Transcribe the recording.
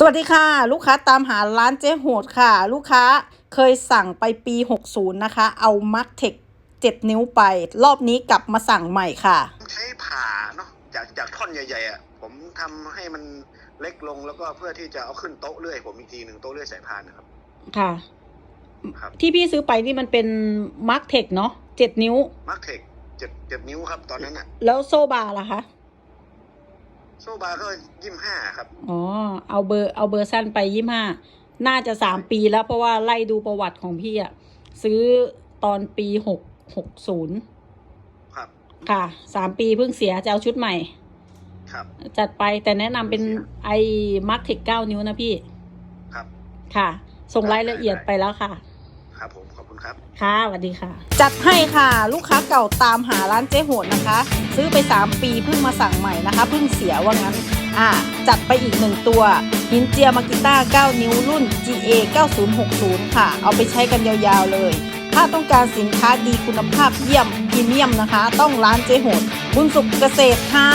สวัสดีค่ะ ลูกค้าตามหาร้านเจ๊โหดค่ะ ลูกค้าเคยสั่งไปปี 60 นะคะ เอามาร์กเทค7 นิ้วไป รอบนี้กลับมาสั่งใหม่ค่ะ ใช้ผ่าเนาะจากจากท่อนใหญ่ๆอะผมทำให้มันเล็กลงแล้วก็เพื่อที่จะเอาขึ้นโต๊ะเลื่อย ผมอีกทีหนึ่งโต๊ะเลื่อยสายพานนะครับ ค่ะ ครับที่พี่ซื้อไปนี่มันเป็นมาร์กเทคเนาะ7 นิ้วมาร์กเทคเจ็ดเจ็ดนิ้วครับตอนนั้นอะ แล้วโซบาร์ล่ะคะ โซบาร์ก็ยี่ห้าครับ อ๋อ เอาเบอร์เอาเบอร์สั้นไปยี่ห้า น่าจะสามปีแล้วเพราะว่าไล่ดูประวัติของพี่อะซื้อตอนปีหกหกศูนย์ครับ ค่ะ สามปีเพิ่งเสียจะเอาชุดใหม่ ครับ จัดไปแต่แนะนำเป็นเสียไอ้มาร์กเทคเก้านิ้วนะพี่ ครับ ค่ะ ส่งได้รายละเอียดได้ไปแล้วค่ะ ครับผมขอบคุณครับ ค่ะสวัสดีค่ะ จัดให้ค่ะลูกค้าเก่าตามหาร้านเจ๊โหดนะคะ ซื้อไป 3 ปีเพิ่งมาสั่งใหม่นะคะเพิ่งเสียว่างั้นอ่าจัดไปอีกหนึ่งตัวหินเจียมากิต้า 9 นิ้วรุ่น GA 9060 ค่ะ เอาไปใช้กันยาวๆเลย ถ้าต้องการสินค้าดีคุณภาพเยี่ยมพรีเมียมนะคะ ต้องร้านเจ๊โหดบุญสุขเกษตรค่ะ